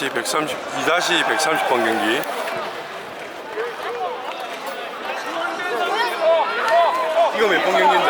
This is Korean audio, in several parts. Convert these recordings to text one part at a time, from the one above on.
2-130, 2-130번 경기. 이거 몇 번 경기인데?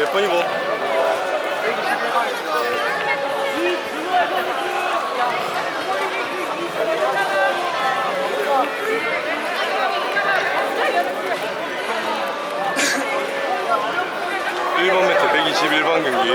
몇 번이고? 일번 매트 121번 경기.